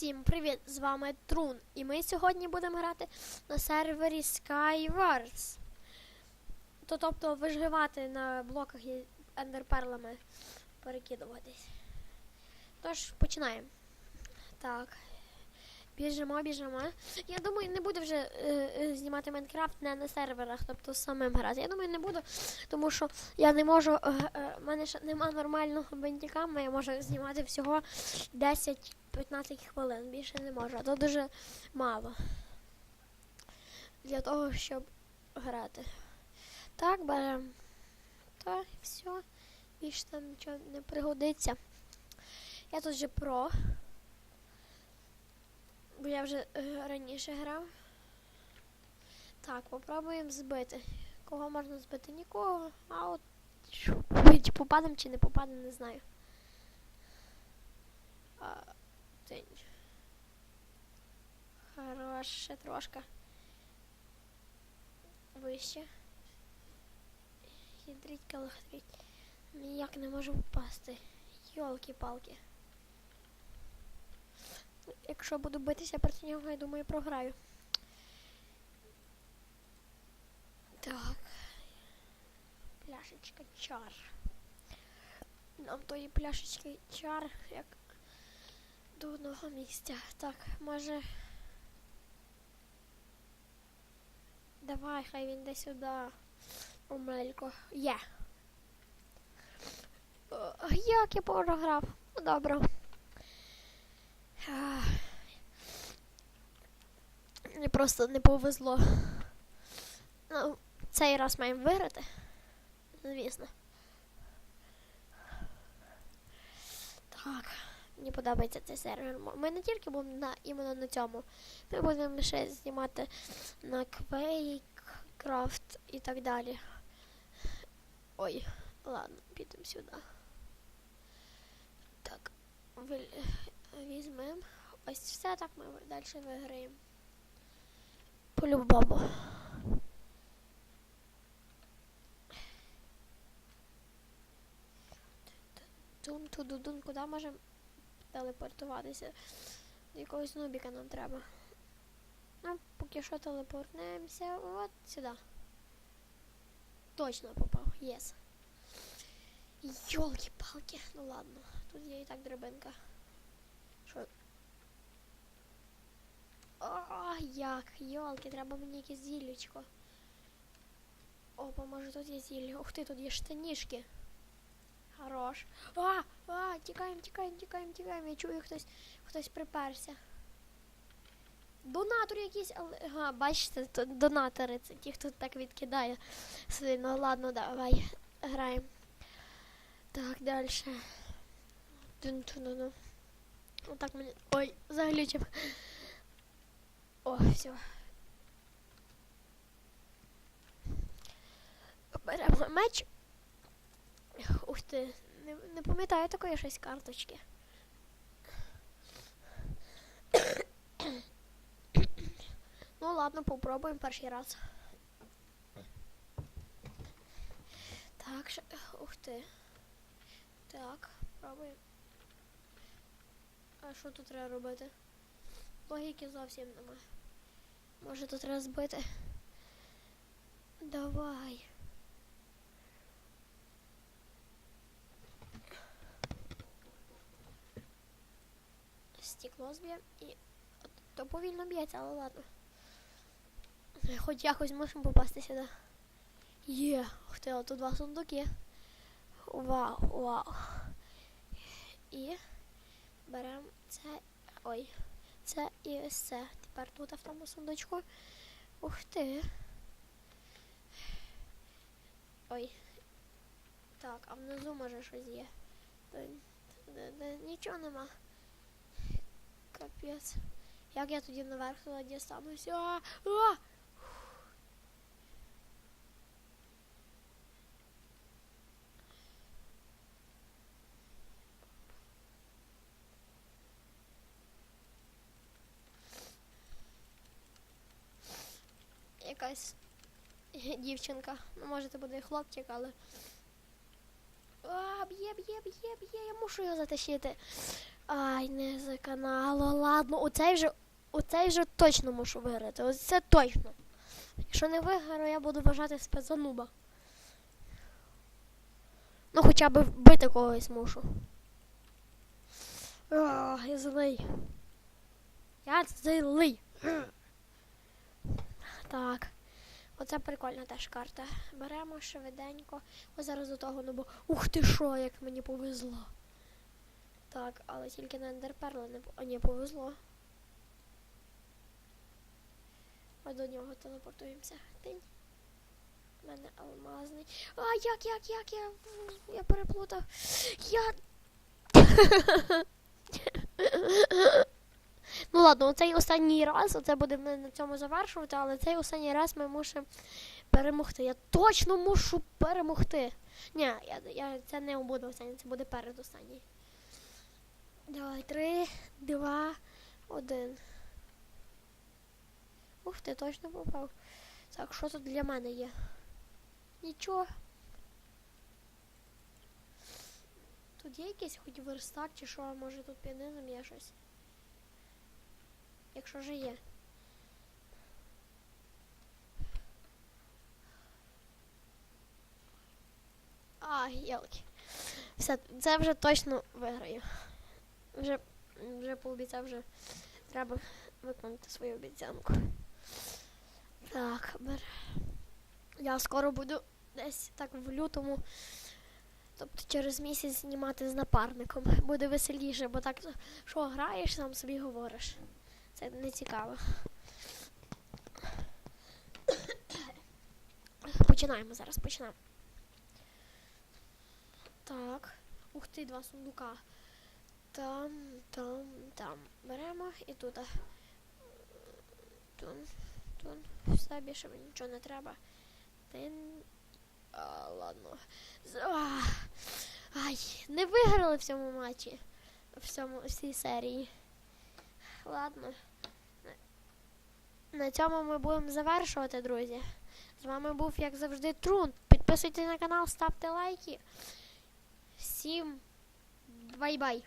Всім привіт! З вами Трун. І ми сьогодні будемо грати на сервері Skywars. То, тобто виживати на блоках і ендерперлами перекидуватись. Тож, починаємо. Так. Біжимо, біжимо. Я думаю, не буду вже е, е, знімати Майнкрафт не на серверах, тобто самим грати. Я думаю, не буду, тому що я не можу. Е, е, мене ще нема нормального бендікама, я можу знімати всього 10 15 хвилин, більше не можу, а то дуже мало. Для того, щоб грати. Так, беремо. Так, і все. Більше там нічого не пригодиться. Я тут вже про. Бо я вже е, раніше грав. Так, попробуємо збити. Кого можна збити? Нікого. А от попадемо чи не попадемо, не знаю. А, Тень. Хороше трошки. Вище. Хитрить калахтрить. Ніяк не можу впасти. Йолки-палки. Якщо буду битися проти нього, я думаю, програю. Так. Пляшечка чар. Нам тої пляшечки чар, як до одного місця. Так, може. Давай, хай він йде сюди. Омелько. Є. О, Як я програв? Ну, добре. Мені просто не повезло. Ну, цей раз маємо виграти. Звісно. Так. Мені подобається цей сервер. Ми не тільки будемо на іменно на цьому. Ми будемо ще знімати на Quakecraft і так далі. Ой, ладно, підемо сюди. Так, візьмемо. Ось все так ми далі виграємо. По-любому. Тун туду дун куди можемо телепортуватися? Якогось нубіка нам треба. Ну, поки що телепортнемося от сюди. Точно попав, єс. Йолки-палки, ну ладно, тут є і так драбинка. Що? О, як, йолки, треба мені якесь зіллючко. Опа, може тут є зілля. Ух ти, тут є штанішки. Хорош. А, а, тікаємо, тікаємо, тікаємо, тікаємо. Я чую, хтось, хтось приперся. Донатор якийсь, але. Ага, бачите, то донатори, це ті, хто так відкидає. Сильно, ладно, давай. Граємо. Так, далі. Отак мені. Ой, заглючив. О, все. Беремо меч. Ух ти, не, не пам'ятаю такої щось карточки. ну ладно, попробуємо перший раз. Так, ще- ух ти. Так, пробуємо. А що тут треба робити? Логіки зовсім немає. Може тут треба збити? Давай. Стекло зб'є і то повільно б'ється, але ладно. Хоч якось можемо попасти сюди. Є, от тут два сундуки. Вау, вау. І беремо це. Ой, це і ось це. Тепер тут в тому сундучку. Ух ти. Ой. Так, а внизу може щось є. Нічого нема. Капець. Як я тоді наверх дістануся? А! А! Якась дівчинка. Ну, може, це буде і хлопчик, але. А, б'є, б'є, б'є, б'є, я мушу його затащити. Ай, не заканало, ладно. Ладно, оцей же, оцей вже точно мушу виграти. Ось це точно. Якщо не виграю, я буду вважати себе за нуба. Ну, хоча б вбити когось мушу. Ах, я злий. Я злий. Так. Оце прикольна теж карта. Беремо швиденько. Ось зараз до того нубу. Ух ти що, як мені повезло. Так, але тільки на ендерперла не а, ні, повезло. Ми до нього телепортуємося. Тинь. У мене алмазний. А, як, як, як, я, я переплутав. Я. ну ладно, оцей останній раз, оце будемо на цьому завершувати, але цей останній раз ми мусимо перемогти. Я точно мушу перемогти. Ні, я, я, це не буде останній, це буде передостанній. Давай, три, два, один. Ух ти, точно попав. Так, що тут для мене є? Нічого. Тут є якийсь хоч верстак чи що, може тут під є щось. Якщо вже є. А, ялки. Все, це вже точно виграю. Вже, вже пообіцяв, вже треба виконати свою обіцянку. Так, бер. Я скоро буду десь так в лютому. Тобто через місяць знімати з напарником. Буде веселіше, бо так що граєш, сам собі говориш. Це не цікаво. Починаємо зараз, починаємо. Так. Ух ти, два сундука. Там, там, там. Беремо і тут. Тун, тун. Все більше мені нічого не треба. Тин. А, ладно. А, Ай, не виграли в цьому матчі. В цьому в цій серії. Ладно. На- цьому ми будемо завершувати, друзі. З вами був, як завжди, Трун. Підписуйтесь на канал, ставте лайки. Всім бай-бай.